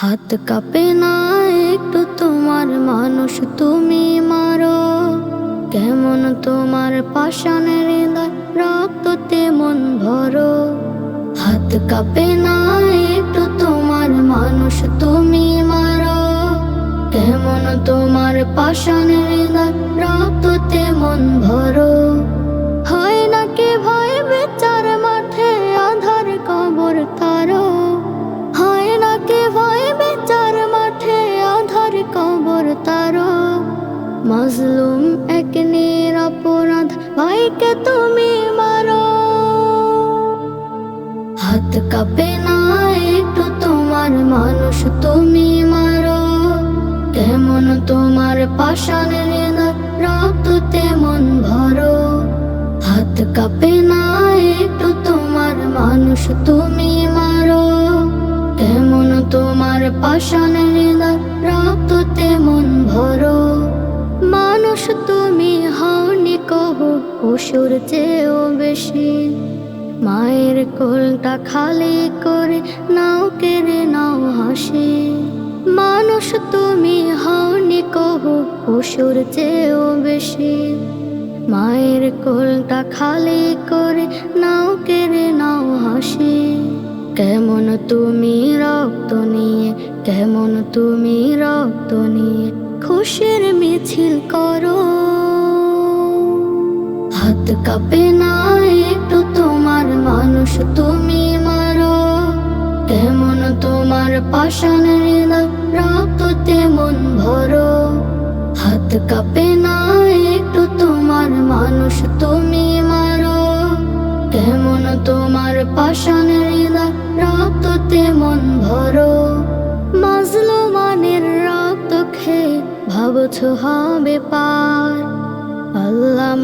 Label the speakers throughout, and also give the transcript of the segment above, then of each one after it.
Speaker 1: হাত কাঁপে না একটু তোমার মানুষ তুমি মারো। কেমন তোমার পাষাণের হৃদয় রক্ততে মন ভরো। হাত কাঁপে না একটু তোমার মানুষ তুমি মারো। কেমন তোমার পাষাণের হৃদয় রক্ততে মন ভরো। মাজলুম এক নিরাপরাধ ভাইকে তুমি মারো। হাত কাঁপে না, একটু তোমার মানুষ তুমি মারো। কেমন তোমার পাষাণের হৃদয় রক্ততে মন ভরো। হাত কাঁপে না, একটু তোমার মানুষ তুমি মারো। কেমন তোমার পাষাণের হৃদয় পশুর চেয়েও বেশি। মায়ের কোলটা খালি করে নাও, কেড়ে নাও হাসি। মানুষ তুমি হওনি কহ পশুর চেয়েও বেশি। মায়ের কোলটা খালি করে নাও, কেড়ে নাও হাসি। কেমন তুমি রক্ত নিয়ে, কেমন তুমি রক্ত নিয়ে খুশির মিছিল করো। হাত কাঁপে না, একটু তোমার মানুষ তুমি মারো। তেমন তোমার পাষাণের হৃদয় রক্ততে মন ভরো। হাত কাঁপে না, একটু তোমার মানুষ তুমি মারো। কেমন তোমার পাষাণের হৃদয় রক্ততে মন ভরো। মাজলো মানের রক্ত খেয়ে ভাবছ হবে পার।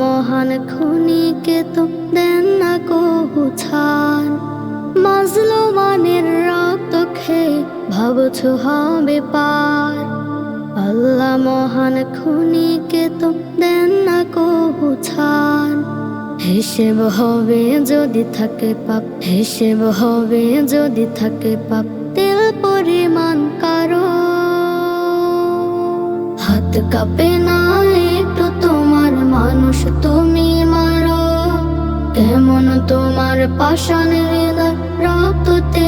Speaker 1: মহান খুনিকে তো দেন না কবু ছাড় মাজলো মানের রক্ত খেয়ে ভাবছ হবে পার। আল্লাহ মহান খুনিকে তো দেন না কবু ছাড় হিসেব হবে যদি থাকে পাপ হিসেব হবে যদি থাকে পাপ, তেল পরিমাণ কারও। হাত কাঁপে না পাষাণের হৃদয় রক্ততে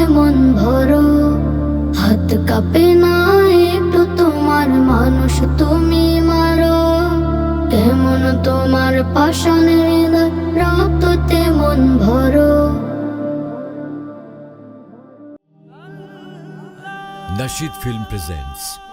Speaker 1: হাত কাঁপে তোমার মানুষ তুমি মারো। কেমন তোমার পাষাণের হৃদয় রক্ততে মন ভরো।
Speaker 2: Nashid Film presents